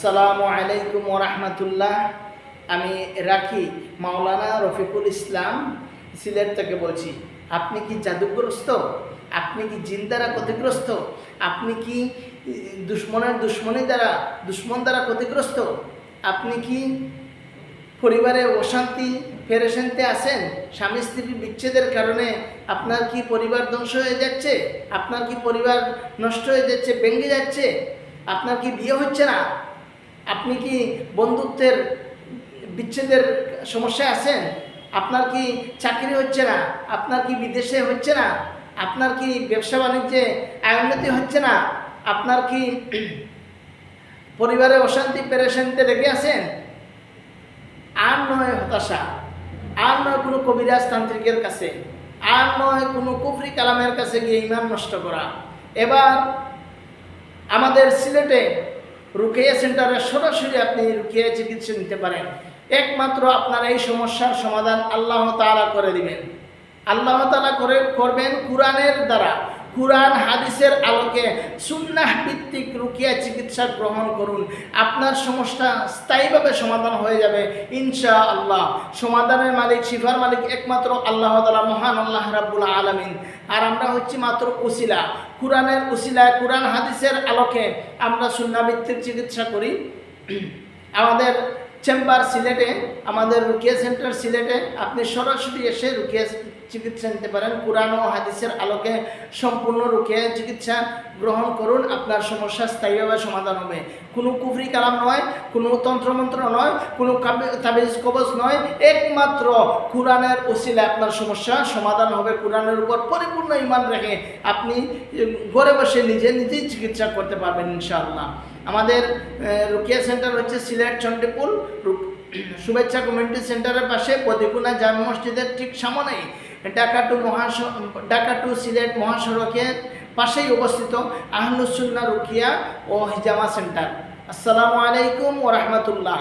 আসসালামু আলাইকুম ওরহমতুল্লাহ আমি রাখি, মাওলানা রফিকুল ইসলাম, সিলেট থেকে বলছি। আপনি কি জাদুগ্রস্ত? আপনি কি জিন দ্বারা ক্ষতিগ্রস্ত? আপনি কি দুশ্মনের দুশ্মনী দ্বারা, দুশ্মন দ্বারা ক্ষতিগ্রস্ত? আপনি কি পরিবারে অশান্তি পেরেশান্তি আছেন? স্বামী স্ত্রীর বিচ্ছেদের কারণে আপনার কি পরিবার ধ্বংস হয়ে যাচ্ছে? আপনার কি পরিবার নষ্ট হয়ে যাচ্ছে, ভেঙে যাচ্ছে? আপনার কি বিয়ে হচ্ছে না? আপনি কি বন্ধুত্বের বিচ্ছেদের সমস্যায় আছেন? আপনার কি চাকরি হচ্ছে না? আপনার কি বিদেশে হচ্ছে না? আপনার কি ব্যবসা বাণিজ্যে আয়োন্নতি হচ্ছে না? আপনার কি পরিবারে অশান্তি পেরেশান্তিতে লেগে আছেন? আর নয় হতাশা, আর নয় কোনো কবিরাজ তান্ত্রিকের কাছে, আর নয় কোনো কুফরি কালামের কাছে গিয়ে ইমান নষ্ট করা। এবার আমাদের সিলেটে রুকিয়া সেন্টারে সরাসরি আপনি রুকিয়া চিকিৎসা নিতে পারেন। একমাত্র আপনার এই সমস্যার সমাধান আল্লাহ তালা করে দিবেন। আল্লাহ তালা করে করবেন কোরআনের দ্বারা। কোরআন হাদিসের আলোকে সুন্নাহ ভিত্তিক রুকিয়া চিকিৎসা গ্রহণ করুন। আপনার সমস্যা স্থায়ীভাবে সমাধান হয়ে যাবে ইনশা আল্লাহ সমাধানের মালিক, শিফার মালিক একমাত্র আল্লাহ তালা মহান আল্লাহ রাব্বুল আলমিন। আর আমরা হচ্ছি মাত্র উসিলা। কোরআনের উসিলায়, কোরআন হাদিসের আলোকে আমরা সুন্না ভিত্তিক চিকিৎসা করি। আমাদের চেম্বার সিলেটে, আমাদের রুকিয়া সেন্টার সিলেটে আপনি সরাসরি এসে রুকিয়া চিকিৎসা নিতে পারেন। কোরআন ও হাদিসের আলোকে সম্পূর্ণ রুকিয়া চিকিৎসা গ্রহণ করুন, আপনার সমস্যা স্থায়ীভাবে সমাধান হবে। কোনো কুফরি কালাম নয়, কোনো তন্ত্রমন্ত্র নয়, কোনো তাবিজ কবজ নয়, একমাত্র কোরআনের ওসিলে আপনার সমস্যা সমাধান হবে। কোরআনের উপর পরিপূর্ণ ইমান রেখে আপনি ঘরে বসে নিজে নিজেই চিকিৎসা করতে পারবেন ইনশাআল্লাহ। আমাদের রুকিয়া সেন্টার হচ্ছে সিলেট চন্ডিপুর শুভেচ্ছা কমিউনিটি সেন্টারের পাশে প্রদীপুনা জাম মসজিদের ঠিক সামনেই ডাকাটু মহাস ঢাকা টু সিলেট মহাসড়কের পাশেই অবস্থিত আহনুসুল্লা রুকিয়া ও হিজামা সেন্টার। আসসালামু আলাইকুম ওরহমতুল্লাহ